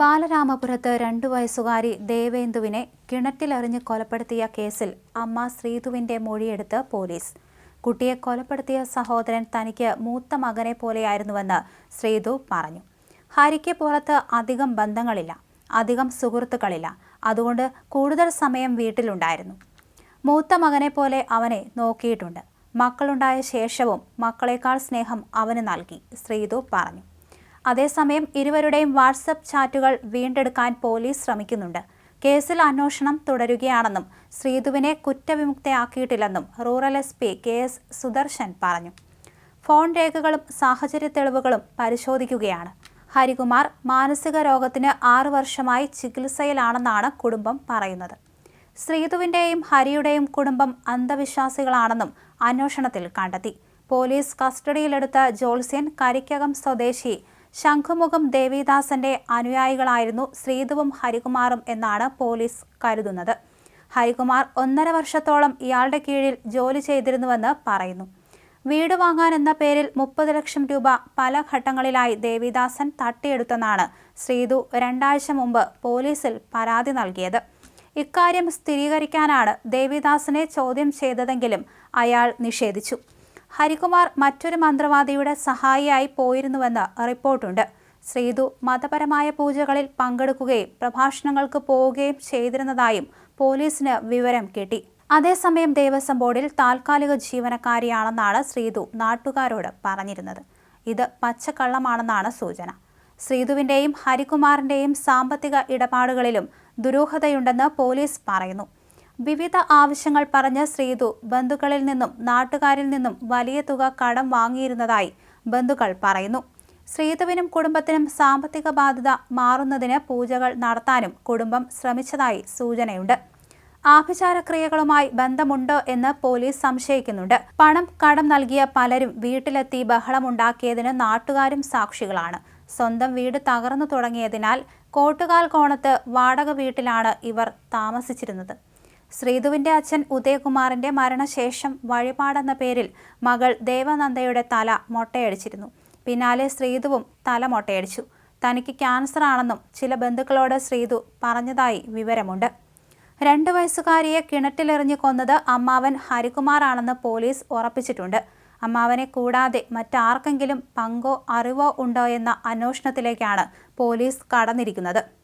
ബാലരാമപുരത്ത് രണ്ടു വയസ്സുകാരി ദേവേന്ദുവിനെ കിണറ്റിലെറിഞ്ഞ് കൊലപ്പെടുത്തിയ കേസിൽ അമ്മ ശ്രീതുവിന്റെ മൊഴിയെടുത്ത് പോലീസ്. കുട്ടിയെ കൊലപ്പെടുത്തിയ സഹോദരൻ തനിക്ക് മൂത്ത മകനെ പോലെയായിരുന്നുവെന്ന് ശ്രീതു പറഞ്ഞു. ഹരിക്ക് പുറത്ത് അധികം ബന്ധങ്ങളില്ല അധികം സുഹൃത്തുക്കളില്ല അതുകൊണ്ട് കൂടുതൽ സമയം വീട്ടിലുണ്ടായിരുന്നു. മൂത്ത മകനെ പോലെ അവനെ നോക്കിയിട്ടുണ്ട്. മക്കളുണ്ടായ ശേഷവും മക്കളെക്കാൾ സ്നേഹം അവന് നൽകി ശ്രീതു പറഞ്ഞു. അതേസമയം ഇരുവരുടെയും വാട്സപ്പ് ചാറ്റുകൾ വീണ്ടെടുക്കാൻ പോലീസ് ശ്രമിക്കുന്നുണ്ട്. കേസിൽ അന്വേഷണം തുടരുകയാണെന്നും ശ്രീതുവിനെ കുറ്റവിമുക്തയാക്കിയിട്ടില്ലെന്നും rural S P K S Sudarshan പറഞ്ഞു. ഫോൺ രേഖകളും സാഹചര്യ തെളിവുകളും പരിശോധിക്കുകയാണ്. ഹരികുമാർ മാനസിക രോഗത്തിന് ആറു വർഷമായി ചികിത്സയിലാണെന്നാണ് കുടുംബം പറയുന്നത്. ശ്രീതുവിന്റെയും ഹരിയുടെയും കുടുംബം അന്ധവിശ്വാസികളാണെന്നും അന്വേഷണത്തിൽ കണ്ടെത്തി. പോലീസ് കസ്റ്റഡിയിലെടുത്ത ജോൾസ്യൻ കരിക്കകം സ്വദേശി ശംഖുമുഖം ദേവിദാസന്റെ അനുയായികളായിരുന്നു ശ്രീധുവും ഹരികുമാറും എന്നാണ് പോലീസ് കരുതുന്നത്. ഹരികുമാർ ഒന്നര വർഷത്തോളം ഇയാളുടെ കീഴിൽ ജോലി ചെയ്തിരുന്നുവെന്ന് പറയുന്നു. വീട് വാങ്ങാൻ എന്ന പേരിൽ മുപ്പത് ലക്ഷം രൂപ പല ഘട്ടങ്ങളിലായി ദേവിദാസൻ തട്ടിയെടുത്തെന്നാണ് ശ്രീധു രണ്ടാഴ്ച മുമ്പ് പോലീസിൽ പരാതി നൽകിയത്. ഇക്കാര്യം സ്ഥിരീകരിക്കാനാണ് ദേവിദാസനെ ചോദ്യം ചെയ്തതെങ്കിലും അയാൾ നിഷേധിച്ചു. ഹരികുമാർ മറ്റൊരു മന്ത്രവാദിയുടെ സഹായിയായി പോയിരുന്നുവെന്ന് റിപ്പോർട്ടുണ്ട്. ശ്രീതു മതപരമായ പൂജകളിൽ പങ്കെടുക്കുകയും പ്രഭാഷണങ്ങൾക്ക് പോവുകയും ചെയ്തിരുന്നതായും പോലീസിന് വിവരം കിട്ടി. അതേസമയം ദേവസ്വം ബോർഡിൽ താൽക്കാലിക ജീവനക്കാരിയാണെന്നാണ് ശ്രീതു നാട്ടുകാരോട് പറഞ്ഞിരുന്നത്. ഇത് പച്ചക്കള്ളമാണെന്നാണ് സൂചന. ശ്രീതുവിന്റെയും ഹരികുമാറിന്റെയും സാമ്പത്തിക ഇടപാടുകളിലും ദുരൂഹതയുണ്ടെന്ന് പോലീസ് പറയുന്നു. വിവിധ ആവശ്യങ്ങൾ പറഞ്ഞ ശ്രീതു ബന്ധുക്കളിൽ നിന്നും നാട്ടുകാരിൽ നിന്നും വലിയ തുക കടം വാങ്ങിയിരുന്നതായി ബന്ധുക്കൾ പറയുന്നു. ശ്രീതുവിനും കുടുംബത്തിനും സാമ്പത്തിക ബാധ്യത മാറുന്നതിന് പൂജകൾ നടത്താനും കുടുംബം ശ്രമിച്ചതായി സൂചനയുണ്ട്. ആഭിചാരക്രിയകളുമായി ബന്ധമുണ്ടോ എന്ന് പോലീസ് സംശയിക്കുന്നുണ്ട്. പണം കടം നൽകിയ പലരും വീട്ടിലെത്തി ബഹളമുണ്ടാക്കിയതിന് നാട്ടുകാരും സാക്ഷികളാണ്. സ്വന്തം വീട് തകർന്നു തുടങ്ങിയതിനാൽ കോട്ടുകാൽ കോണത്ത് വാടക വീട്ടിലാണ് ഇവർ താമസിച്ചിരുന്നത്. ശ്രീധുവിന്റെ അച്ഛൻ ഉദയകുമാറിന്റെ മരണശേഷം വഴിപാടെന്ന പേരിൽ മകൾ ദേവനന്ദയുടെ തല മൊട്ടയടിച്ചിരുന്നു. പിന്നാലെ ശ്രീധുവും തല മൊട്ടയടിച്ചു. തനിക്ക് ക്യാൻസർ ആണെന്നും ചില ബന്ധുക്കളോട് ശ്രീധു പറഞ്ഞതായി വിവരമുണ്ട്. രണ്ടു വയസ്സുകാരിയെ കിണറ്റിലെറിഞ്ഞു കൊന്നത് അമ്മാവൻ ഹരികുമാറാണെന്ന് പോലീസ് ഉറപ്പിച്ചിട്ടുണ്ട്. അമ്മാവനെ കൂടാതെ മറ്റാർക്കെങ്കിലും പങ്കോ അറിവോ ഉണ്ടോ എന്ന അന്വേഷണത്തിലേക്കാണ് പോലീസ് കടന്നിരിക്കുന്നത്.